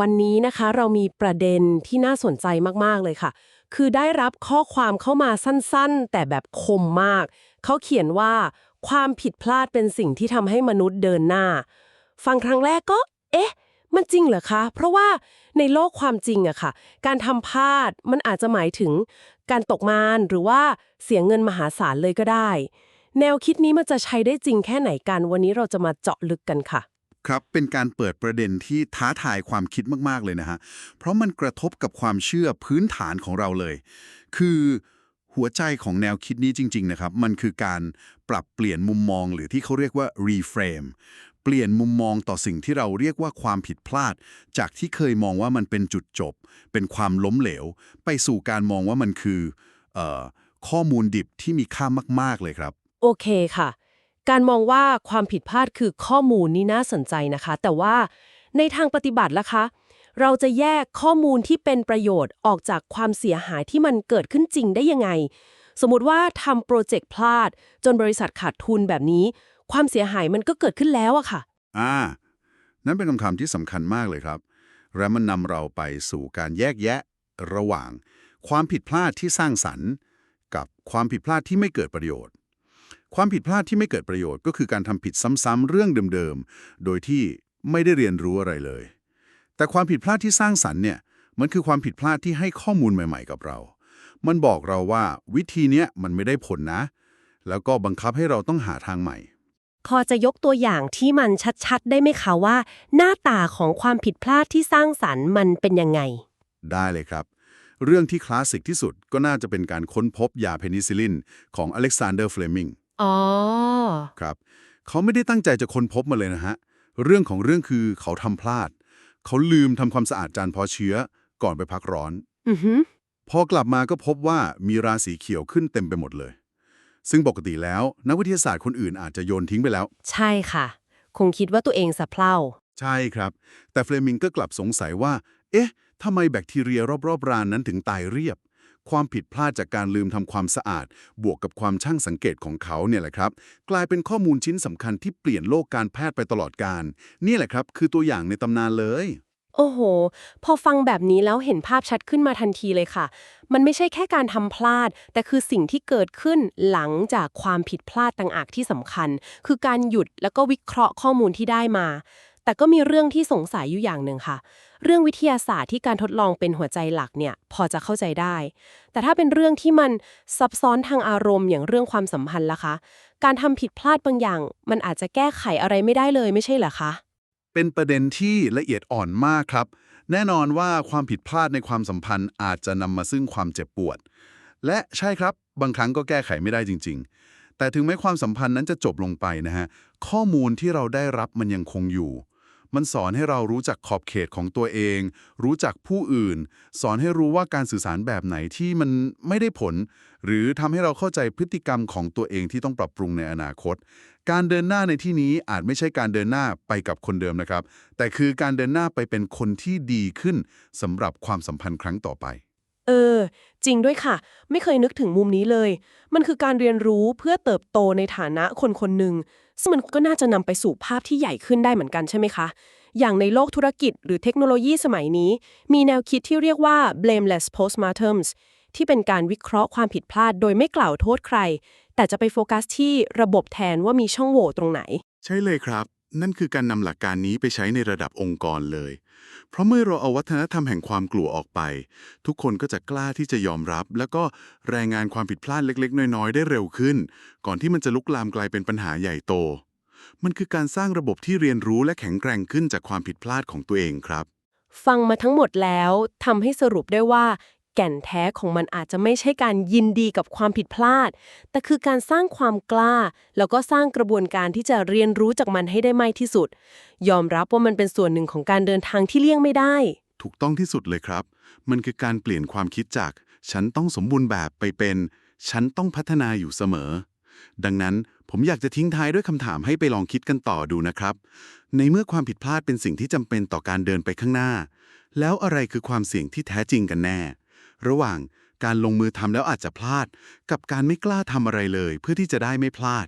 วันนี้นะคะเรามีประเด็นที่น่าสนใจมาก ๆ เลยค่ะ คือได้รับข้อความเข้ามาสั้นๆ แต่แบบคมมาก เขาเขียนว่า ความผิดพลาดเป็นสิ่งที่ทำให้มนุษย์เดินหน้า ฟังครั้งแรกก็ เอ๊ะ มันจริงเหรอคะ เพราะว่าในโลกความจริงอะค่ะ การทำพลาดมันอาจจะหมายถึง การตกงานหรือว่าเสียเงินมหาศาลเลยก็ได้ แนวคิดนี้มันจะใช้ได้จริงแค่ไหนกัน วันนี้เราจะมาเจาะลึกกันค่ะ ครับเป็นการเปิดประเด็นที่ท้าทายความคิดมากๆเลยนะฮะเพราะมันกระทบกับความเชื่อพื้นฐานของเราเลย คือหัวใจของแนวคิดนี้จริง ๆ นะครับ มันคือการปรับเปลี่ยนมุมมองหรือที่เขาเรียกว่า reframe เปลี่ยนมุมมองต่อสิ่งที่เราเรียกว่าความผิดพลาด จากที่เคยมองว่ามันเป็นจุดจบ เป็นความล้มเหลว ไปสู่การมองว่ามันคือออข้อมูลดิบที่มีค่ามาก ๆ เลยครับ โอเคค่ะ การมองว่าความผิดพลาดคือข้อมูลนี่น่าสนใจนะคะ แต่ว่าในทางปฏิบัติล่ะคะ เราจะแยกข้อมูลที่เป็นประโยชน์ออกจากความเสียหายที่มันเกิดขึ้นจริงได้ยังไง สมมติว่าทำโปรเจกต์พลาด จนบริษัทขาดทุนแบบนี้ ความเสียหายมันก็เกิดขึ้นแล้วอะค่ะ อ่า นั่นเป็นคำถามที่สำคัญมากเลยครับ และมันนำเราไปสู่การแยกแยะ ระหว่าง ความผิดพลาดที่สร้างสรรค์ กับความผิดพลาดที่ไม่เกิดประโยชน์ ความผิดพลาดที่ไม่เกิดประโยชน์ก็คือการทำผิดซ้ำๆเรื่องเดิมๆ โดยที่ไม่ได้เรียนรู้อะไรเลย แต่ความผิดพลาดที่สร้างสรรค์เนี่ย มันคือความผิดพลาดที่ให้ข้อมูลใหม่ๆ กับเรา มันบอกเราว่าวิธีเนี้ยมันไม่ได้ผลนะ แล้วก็บังคับให้เราต้องหาทางใหม่ พอจะยกตัวอย่างที่มันชัดๆ ได้ไหมคะว่า หน้าตาของความผิดพลาดที่สร้างสรรค์มันเป็นยังไง ได้เลยครับเรื่องที่คลาสสิกที่สุดก็น่าจะเป็นการค้นพบยาเพนิซิลินของอเล็กซานเดอร์เฟลมิง อ๋อ ครับ เขาไม่ได้ตั้งใจจะค้นพบมาเลยนะฮะ เรื่องของเรื่องคือเขาทำพลาด เขาลืมทำความสะอาดจานเพาะเชื้อก่อนไปพักร้อน อือหือพอกลับมาก็พบว่ามีราสีเขียวขึ้นเต็มไปหมดเลย ซึ่งปกติแล้ว นักวิทยาศาสตร์คนอื่นอาจจะโยนทิ้งไปแล้ว ใช่ค่ะ คงคิดว่าตัวเองสะเพร่า ใช่ครับ แต่เฟลมิงก็กลับสงสัยว่า เอ๊ะทำไมแบคทีเรียรอบๆรานนั้นถึงตายเรียบ ความผิดพลาดจากการลืมทำความสะอาด บวกกับความช่างสังเกตของเขาเนี่ยแหละครับ กลายเป็นข้อมูลชิ้นสำคัญที่เปลี่ยนโลกการแพทย์ไปตลอดกาลนี่แหละครับ คือตัวอย่างในตำนานเลย โอ้โห พอฟังแบบนี้แล้วเห็นภาพชัดขึ้นมาทันทีเลยค่ะ มันไม่ใช่แค่การทำพลาด แต่คือสิ่งที่เกิดขึ้นหลังจากความผิดพลาดต่างอากที่สำคัญ คือการหยุดแล้วก็วิเคราะห์ข้อมูลที่ได้มา แต่ก็มีเรื่องที่สงสัยอยู่อย่างหนึ่งค่ะ เรื่องวิทยาศาสตร์ที่การทดลองเป็นหัวใจหลักเนี่ยพอจะเข้าใจได้ แต่ถ้าเป็นเรื่องที่มันซับซ้อนทางอารมณ์อย่างเรื่องความสัมพันธ์ล่ะคะ การทำผิดพลาดบางอย่าง มันอาจจะแก้ไขอะไรไม่ได้เลยไม่ใช่เหรอคะ เป็นประเด็นที่ละเอียดอ่อนมากครับ แน่นอนว่าความผิดพลาดในความสัมพันธ์อาจจะนำมาซึ่งความเจ็บปวด และใช่ครับ บางครั้งก็แก้ไขไม่ได้จริง ๆแต่ถึงแม้ความสัมพันธ์นั้นจะจบลงไปนะฮะ ข้อมูลที่เราได้รับมันยังคงอยู่ มันสอนให้เรารู้จักขอบเขตของตัวเอง รู้จักผู้อื่น สอนให้รู้ว่าการสื่อสารแบบไหนที่มันไม่ได้ผล หรือทำให้เราเข้าใจพฤติกรรมของตัวเองที่ต้องปรับปรุงในอนาคต การเดินหน้าในที่นี้อาจไม่ใช่การเดินหน้าไปกับคนเดิมนะครับ แต่คือการเดินหน้าไปเป็นคนที่ดีขึ้นสำหรับความสัมพันธ์ครั้งต่อไป เออ จริงด้วยค่ะ ไม่เคยนึกถึงมุมนี้เลย มันคือการเรียนรู้เพื่อเติบโตในฐานะคนคนหนึ่ง ซึ่งมันก็น่าจะนำไปสู่ภาพที่ใหญ่ขึ้นได้เหมือนกันใช่ไหมคะ อย่างในโลกธุรกิจหรือเทคโนโลยีสมัยนี้ มีแนวคิดที่เรียกว่า blameless postmortems ที่เป็นการวิเคราะห์ความผิดพลาด โดยไม่กล่าวโทษใคร แต่จะไปโฟกัสที่ระบบแทนว่ามีช่องโหว่ตรงไหน ใช่เลยครับ นั่นคือการนำหลักการนี้ไปใช้ในระดับองค์กรเลย เพราะเมื่อเราเอาวัฒนธรรมแห่งความกลัวออกไป ทุกคนก็จะกล้าที่จะยอมรับ แล้วก็รายงานความผิดพลาดเล็ก ๆ น้อย ๆ ได้เร็วขึ้น ก่อนที่มันจะลุกลามกลายเป็นปัญหาใหญ่โต มันคือการสร้างระบบที่เรียนรู้และแข็งแกร่งขึ้นจากความผิดพลาดของตัวเองครับ ฟังมาทั้งหมดแล้วทำให้สรุปได้ว่า แก่นแท้ของมันอาจจะไม่ใช่การยินดีกับความผิดพลาด แต่คือการสร้างความกล้า แล้วก็สร้างกระบวนการที่จะเรียนรู้จากมันให้ได้มากที่สุด ยอมรับว่ามันเป็นส่วนหนึ่งของการเดินทางที่เลี่ยงไม่ได้ ถูกต้องที่สุดเลยครับ มันคือการเปลี่ยนความคิดจาก ฉันต้องสมบูรณ์แบบไปเป็น ฉันต้องพัฒนาอยู่เสมอ ดังนั้นผมอยากจะทิ้งท้ายด้วยคำถามให้ไปลองคิดกันต่อดูนะครับ ในเมื่อความผิดพลาดเป็นสิ่งที่จำเป็นต่อการเดินไปข้างหน้า แล้วอะไรคือความเสี่ยงที่แท้จริงกันแน่ ระหว่างการลงมือทำแล้วอาจจะพลาด กับการไม่กล้าทำอะไรเลย เพื่อที่จะได้ไม่พลาด